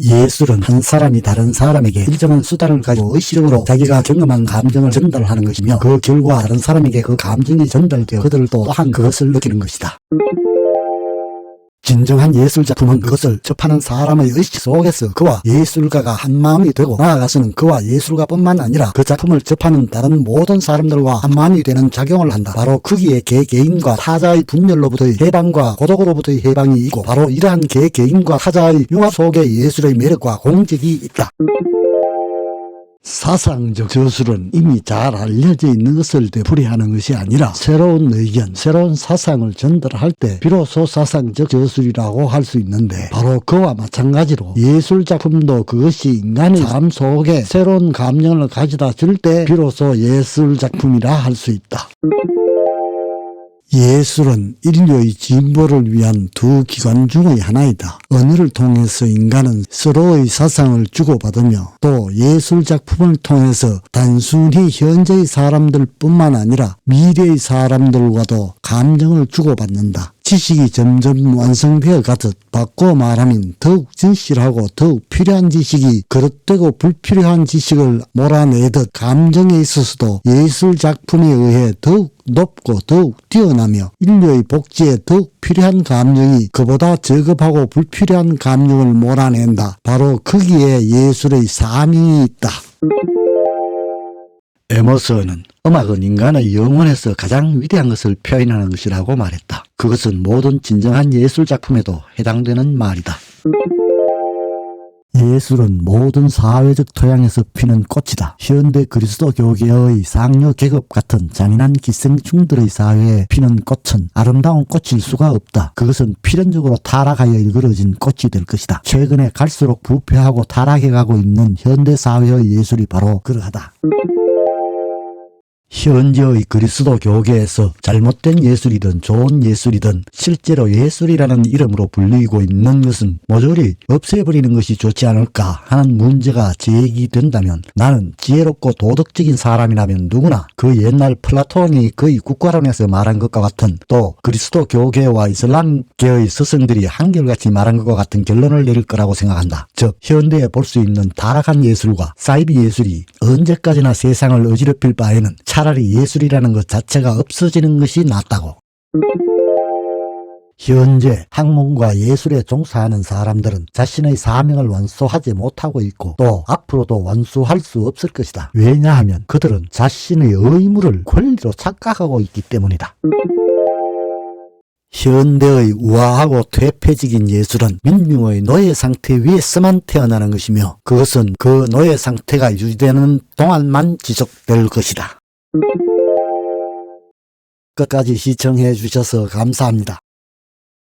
예술은 한 사람이 다른 사람에게 일정한 수단을 가지고 의식적으로 자기가 경험한 감정을 전달하는 것이며 그 결과 다른 사람에게 그 감정이 전달되어 그들도 또한 그것을 느끼는 것이다. 진정한 예술 작품은 그것을 접하는 사람의 의식 속에서 그와 예술가가 한 마음이 되고 나아가서는 그와 예술가뿐만 아니라 그 작품을 접하는 다른 모든 사람들과 한 마음이 되는 작용을 한다. 바로 거기에 개 개인과 타자의 분열로부터의 해방과 고독으로부터의 해방이 있고 바로 이러한 개 개인과 타자의 융합 속에 예술의 매력과 공적이 있다. 사상적 저술은 이미 잘 알려져 있는 것을 되풀이하는 것이 아니라 새로운 의견, 새로운 사상을 전달할 때 비로소 사상적 저술이라고 할 수 있는데 바로 그와 마찬가지로 예술 작품도 그것이 인간의 삶 속에 새로운 감정을 가져다 줄 때 비로소 예술 작품이라 할 수 있다. 예술은 인류의 진보를 위한 두 기관 중의 하나이다. 언어를 통해서 인간은 서로의 사상을 주고받으며 또 예술 작품을 통해서 단순히 현재의 사람들 뿐만 아니라 미래의 사람들과도 감정을 주고받는다. 지식이 점점 완성되어 가듯 바꿔 말하면 더욱 진실하고 더욱 필요한 지식이 그릇되고 불필요한 지식을 몰아내듯 감정에 있어서도 예술 작품에 의해 더욱 높고 더욱 뛰어나며 인류의 복지에 더욱 필요한 감정이 그보다 저급하고 불필요한 감정을 몰아낸다. 바로 거기에 예술의 사명이 있다. 에머슨은 음악은 인간의 영혼에서 가장 위대한 것을 표현하는 것이라고 말했다. 그것은 모든 진정한 예술 작품에도 해당되는 말이다. 예술은 모든 사회적 토양에서 피는 꽃이다. 현대 그리스도 교계의 상류 계급 같은 잔인한 기생충들의 사회에 피는 꽃은 아름다운 꽃일 수가 없다. 그것은 필연적으로 타락하여 일그러진 꽃이 될 것이다. 최근에 갈수록 부패하고 타락해가고 있는 현대 사회의 예술이 바로 그러하다. 현재의 그리스도 교계에서 잘못된 예술이든 좋은 예술이든 실제로 예술이라는 이름으로 불리고 있는 것은 모조리 없애버리는 것이 좋지 않을까 하는 문제가 제기된다면 나는 지혜롭고 도덕적인 사람이라면 누구나 그 옛날 플라톤이 그의 국가론에서 말한 것과 같은 또 그리스도 교계와 이슬람계의 스승들이 한결같이 말한 것과 같은 결론을 내릴 거라고 생각한다. 즉 현대에 볼 수 있는 타락한 예술과 사이비 예술이 언제까지나 세상을 어지럽힐 바에는 차라리 예술이라는 것 자체가 없어지는 것이 낫다고. 현재 학문과 예술에 종사하는 사람들은 자신의 사명을 완수하지 못하고 있고 또 앞으로도 완수할 수 없을 것이다. 왜냐하면 그들은 자신의 의무를 권리로 착각하고 있기 때문이다. 현대의 우아하고 퇴폐적인 예술은 민중의 노예 상태 위에서만 태어나는 것이며 그것은 그 노예 상태가 유지되는 동안만 지속될 것이다. 끝까지 시청해 주셔서 감사합니다.